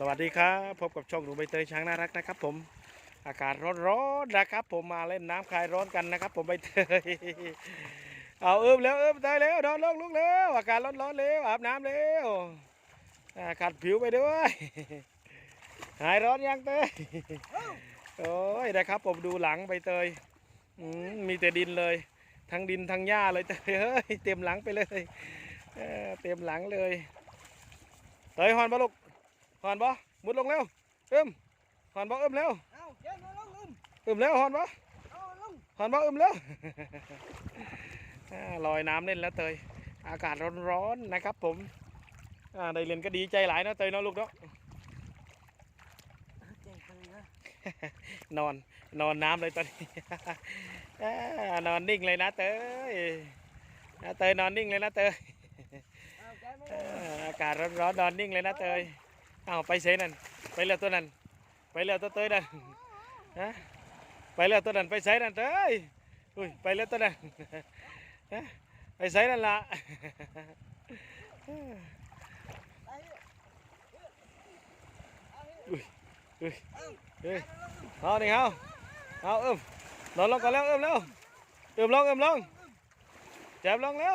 สวัสดีครับ พบกับช่องหนูใบเตยช้างน่ารักนะครับ ผมอากาศร้อนๆนะครับ ผมมาเล่นน้ำคลายร้อนกันนะครับ ผมใบเตยเอาเอิมแล้วเอิมเตยเร็วนอนลงลุกเร็วอากาศร้อนๆเร็วอาบน้ำเร็วขัดผิวไปด้วยหายร้อนยังเตยโอ้ยนะครับ ผมดูหลังใบเตยมีแต่ดินเลย ทั้งดินทั้งหญ้าเลยเตยเฮ้ยเต็มหลังไปเลยเออเต็มหลังเลยเตยฮอนปะลูก หอนบ่มุดลงเร็วเอิมหอนบ่เอิมเร็วเอาเจ๊มาลงลุมเอิมเร็วหอนบ่เอาลงหอนบ่เอิมเร็วอ่าลอยน้ำเล่นแล้วเตย อากาศร้อนๆนะครับ ผมอ่าได้เรียนก็ดีใจหลายนะเตยเนาะลูกเนาะเจ๊ตื่นนะนอนนอนน้ำเลยตอนนี้อ่านอนนิ่งเลยนะเตยอ่าเตยนอนนิ่งเลยนะเตยเอาเจ๊มาลอ่างอากาศร้อนๆนอนนิ่งเลยนะเตย เอาไปเซนั่นไปเรือตัวนั้น ไปเรือตัวเตยนั่นฮะไปเรือตัวนั้นไปใส่นั่นเตยอุ้ยไปเรือตัวนั้นไปใส่นั่นละอุ้ยอุ้ยเอาเฮ้ยเอานี่เอาเอาเอิมนอนลงก่อนแล้วเอิมเร็วเอิมลงเอิมลงแจบลงเร็ว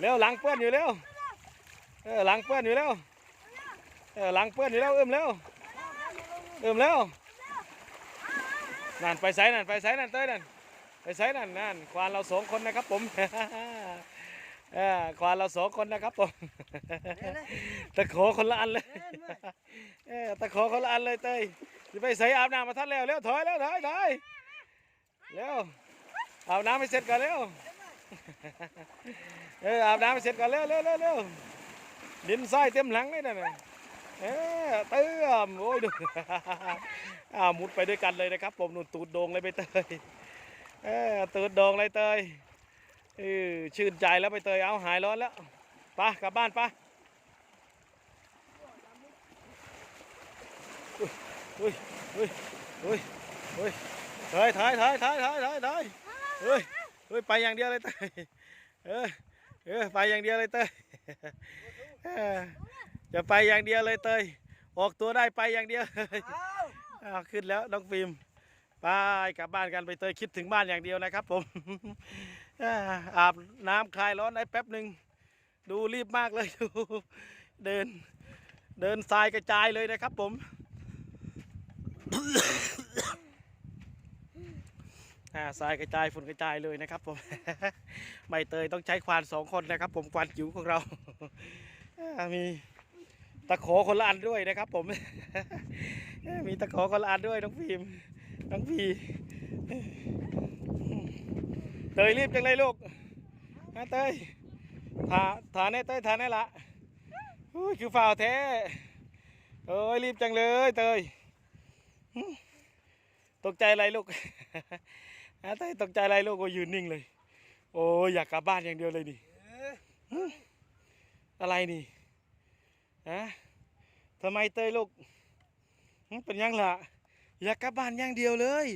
เร็วหลังเปื้อนอยู่เร็วเออหลังเปื้อนอยู่เร็ว เออหลังเปื้อนอยู่แล้วเอิมเร็วเอิมเร็วนั่นไปไสนั่นไปไสนั่นเต้ยนั่นไปไสนั่นนั่นควานเราสองคนนะครับผมเออควานเราสองคนนะครับผมตะโขคนละอันเลยเออตะโขคนละอันเลยเต้ยจะไปใส่อาบน้ำมาท่านแล้วเร็วถอยเร็วถอยถอยเร็วอาบน้ำให้เสร็จก่อนเร็วเอออาบน้ำให้เสร็จก่อนเร็วเร็วเร็วเร็วดินทรายเต็มหลังเลยนั่นน่ะ เออเติมโอ้ยดูอ้าวมุดไปด้วยกันเลยนะครับผมหนุนตูดโดงเลยไปเตยเออตูดโดงเลยเตยเออชื่นใจแล้วไปเตยเอาหายร้อนแล้วไปะกลับบ้านปะอุ้ยอุ้ยอุ้ยอุ้ยถอยถอยถอยถอยถอยถอยถอยเฮ้ยเฮ้ยไปอย่างเดียวเลยเตยเออเออไปอย่างเดียวเลยเตย ออจะไปอย่างเดียวเลยเตย ออกตัวได้ไปอย่างเดียวเลยเอาอ้าวขึ้นแล้วน้องฟิล์มไปกลับบ้านกันไปเตยคิดถึงบ้านอย่างเดียวนะครับ ผมอ่าอาบน้ำคลายร้อนได้แป๊บหนึ่งดูรีบมากเลยดูเดิน เดินทรายกระจายเลยนะครับผมอ่าทรายกระจายฝุ่นกระจายเลยนะครับ ผมใบเตยต้องใช้ควานสองคนนะครับ ผมควานจิ๋วของเราอ่ามีตะขอคนละอันด้วยนะครับ ผม มีตะขอคนละอันด้วยน้องฟิมน้องพีเตยรีบจังเลยลูกนะเตยถาถาแน่เตยถาแน่ละคือฝ่าวแท้เอ้ยรีบจังเลยเตยตกใจอะไรลูกนะเตยตกใจอะไรลูกโอ้ยืนนิ่งเลย โอ้ยอยากกลับบ้านอย่างเดียวเลยนี่อออะไรนี่ฮะ ทำไมเตยลูกเป็นยังล่ะ อยากกลับบ้านอย่างเดียวเลย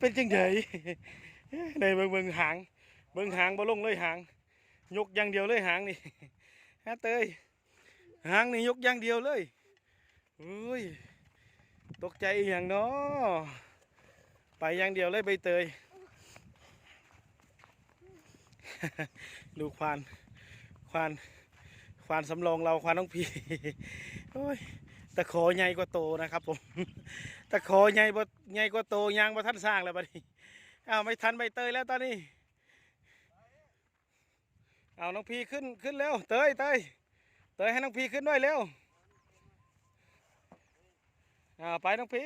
เป็นจังไดในเบิงเบิงหาง เบิงหางบ่ลงเลยหาง ยกอย่างเดียวเลยหางนี่ฮะเตยหางนี่ยกอย่างเดียวเลยอุ้ยตกใจอย่างเนาะไปอย่างเดียวเลยใบเตย ลูกควานควานควานสำรองเราควานน้องพี ตะขอใหญ่กว่าโตนะครับผมตะขอใหญ่บ่ใหญ่กว่าโตยางบ่ทันสร้างแล้วบัดนี้อ้าวไม่ทันใบเตยแล้วตอนนี้เอาน้องพีขึ้นขึ้นเร็วเตยเตยเตยให้น้องพีขึ้นด้วยเร็วอ่าไปน้องพี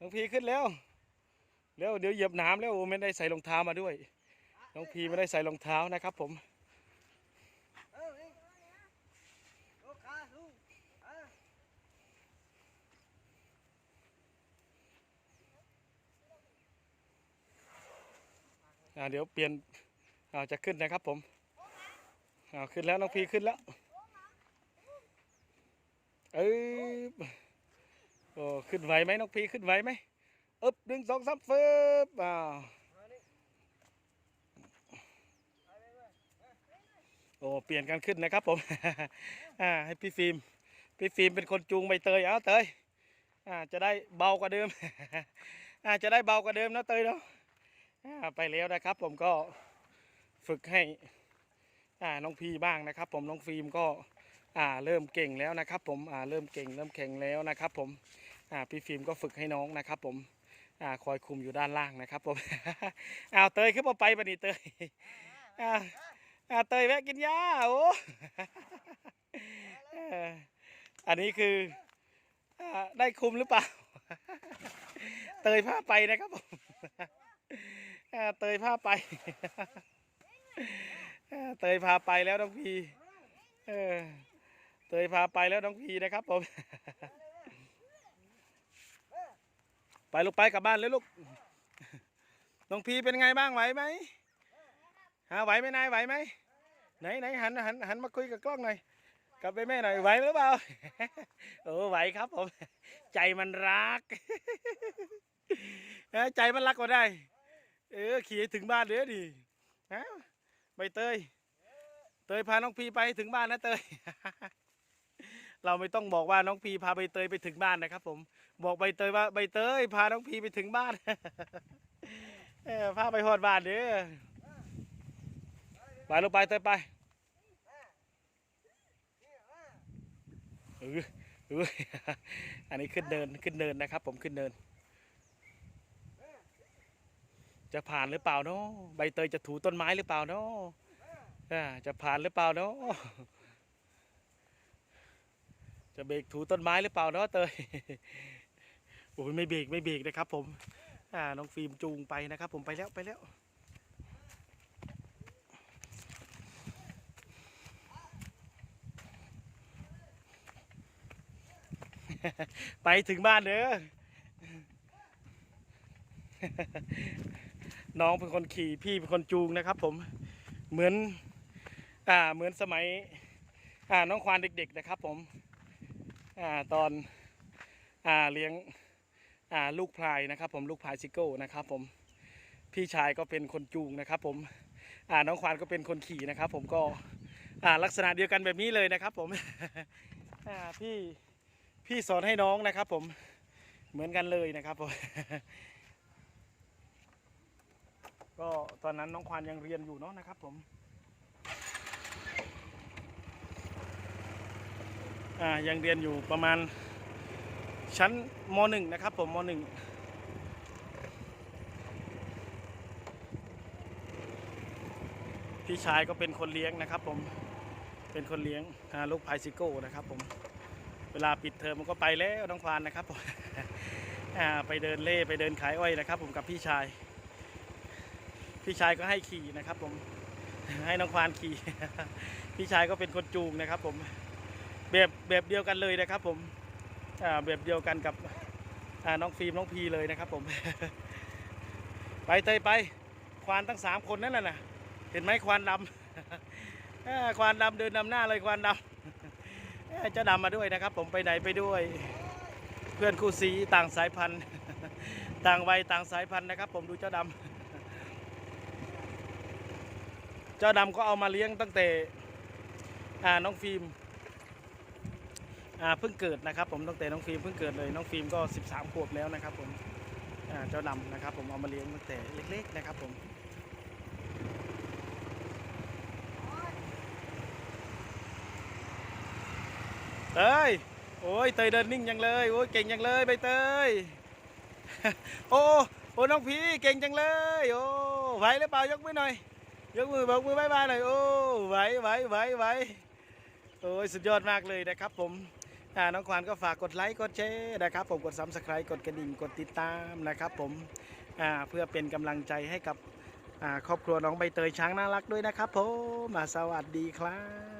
น้องพีขึ้นเร็วเร็วเดี๋ยวเหยียบน้ำแล้วโอ้ไม่ได้ใส่รองเท้ามาด้วย น้องพีไม่ได้ใส่รองเท้านะครับผม เอาเองลูกค้าลูกเอา อ่าเดี๋ยวเปลี่ยนอ่าจะขึ้นนะครับผมอ่าขึ้นแล้วน้องพีขึ้นแล้วเอ้ยโอ้ขึ้นไหวไหมน้องพีขึ้นไหวไหมอึบหนึ่งสองสามเฟืบอ่าโอ้เปลี่ยนกันขึ้นนะครับผมอ่าให้พี่ฟิล์มพี่ฟิล์มเป็นคนจูงใบเตยเอาเตยอ่าจะได้เบากว่าเดิมอ่าจะได้เบากว่าเดิมนะเตยเนาะ ไปแล้วนะครับ ผมก็ฝึกให้อ่าน้องพีบ้างนะครับ ผมน้องฟิล์มก็อ่าเริ่มเก่งแล้วนะครับ ผมอ่าเริ่มเก่งเริ่มแข็งแล้วนะครับ ผมอ่าพี่ฟิล์มก็ฝึกให้น้องนะครับ ผมอ่าคอยคุมอยู่ด้านล่างนะครับ ผมอ้าวเตยขึ้นมาไปปะนี่เตยอ่าอ่าเตยแวะกินหญ้าโอ้เอ่ออันนี้คืออ่าได้คุมหรือเปล่า เตยผ้าไปนะครับผมอ่า เตยผ้าไป เตยพาไปแล้วน้องพีเออเตยพาไปแล้วน้องพีนะครับผม ไปลูกไปกลับบ้านเลยลูก น้องพีเป็นไงบ้างไหวไหมฮะไหวไหมนายไหวไหมไหนไหนหันหันหันมาคุยกับกล้องหน่อยกลับไปแม่หน่อยไหวหรือเปล่าโอ้ไหวครับผม ใจมันรัก ใจมันรักก็ได้ เออขี่ให้ถึงบ้านเด้อดิฮะใบเตย เตยพาน้องพีไปถึงบ้านนะเตย เราไม่ต้องบอกว่าน้องพีพาใบเตยไปถึงบ้านนะครับ ผม บอกใบเตยว่าใบเตยพาน้องพีไปถึงบ้านเออพาไปหอดบ้านเด้อไปลูกไปเตยไปเออเอออันนี้ขึ้นเนินขึ้นเนินนะครับ ผมขึ้นเนิน จะผ่านหรือเปล่าเนาะใบเตยจะถูต้นไม้หรือเปล่าเนาะจะผ่านหรือเปล่าเนาะจะเบรกถูต้นไม้หรือเปล่าเนาะเตยโอ้ยไม่เบรกไม่เบรกนะครับ ผมอ่าน้องฟิล์มจูงไปนะครับ ผมไปแล้วไปแล้วไปถึงบ้านเด้อ น้องเป็นคนขี่พี่เป็นคนจูงนะครับ ผมเหมือนอ่าเหมือนสมัยอ่าน้องควานเด็ก ๆนะครับ ผมอ่าตอนอ่าเลี้ยงอ่าลูกพลายนะครับ ผมลูกพลายซิโก้นะครับ ผมพี่ชายก็เป็นคนจูงนะครับ ผมอ่าน้องควานก็เป็นคนขี่นะครับ ผมก็อ่าลักษณะเดียวกันแบบนี้เลยนะครับ ผมอ่าพี่พี่สอนให้น้องนะครับ ผมเหมือนกันเลยนะครับผม ก็ตอนนั้นน้องควานยังเรียนอยู่เนาะนะครับผมอ่ายังเรียนอยู่ประมาณชั้นมหนึ่งนะครับผมมหนึ่งพี่ชายก็เป็นคนเลี้ยงนะครับผมเป็นคนเลี้ยงอ่าลูกพายซิโก้นะครับผมเวลาปิดเทอมมันก็ไปแล้วน้องควานนะครับผมอ่าไปเดินเล่ไปเดินขายอ้อยนะครับผมกับพี่ชาย พี่ชายก็ให้ขี่นะครับ ผมให้น้องควานขี่ พี่ชายก็เป็นคนจูงนะครับ ผมแบบแบบเดียวกันเลยนะครับ ผมแบบเดียวกันกับน้องฟิล์มน้องพีเลยนะครับ ผม ไปเตยไป ควานทั้งสามคนนั่นแหละนะเห็นไหมควานดำควานดำเดินนำหน้าเลยควานดำเอ้ยเจ้าดำมาด้วยนะครับ ผมไปไหนไปด้วย เพื่อนคู่สีต่างสายพันธุ์ ต่างวัยต่างสายพันธุ์นะครับ ผมดูเจ้าดำ เจ้าดำก็เอามาเลี้ยงตั้งแต่น้องฟิล์มเพิ่งเกิดนะครับ ผมตั้งแต่น้องฟิล์มเพิ่งเกิดเลยน้องฟิล์มก็ 13 ขวบแล้วนะครับ ผมเจ้าดำนะครับ ผมเอามาเลี้ยงตั้งแต่เล็ก ๆ นะครับ ผมเตยโอ้ยเตยเดินนิ่งยังเลยโอ้ยเก่งยังเลยใบเตยโอ้โอ้น้องพีเก่งจังเลยโอ้ไหวหรือเปล่ายกมือหน่อย ยกมือบอกมือบายบายหน่อยโอ้ไหวไหวไหวไหวโอ้ยสุดยอดมากเลยนะครับผมน้องควานก็ฝากกดไลค์กดแชร์นะครับผมกดซับสไครต์กดกระดิ่งกดติดตามนะครับผมเพื่อเป็นกำลังใจให้กับครอบครัวน้องใบเตยช้างน่ารักด้วยนะครับผมมาสวัสดีครับ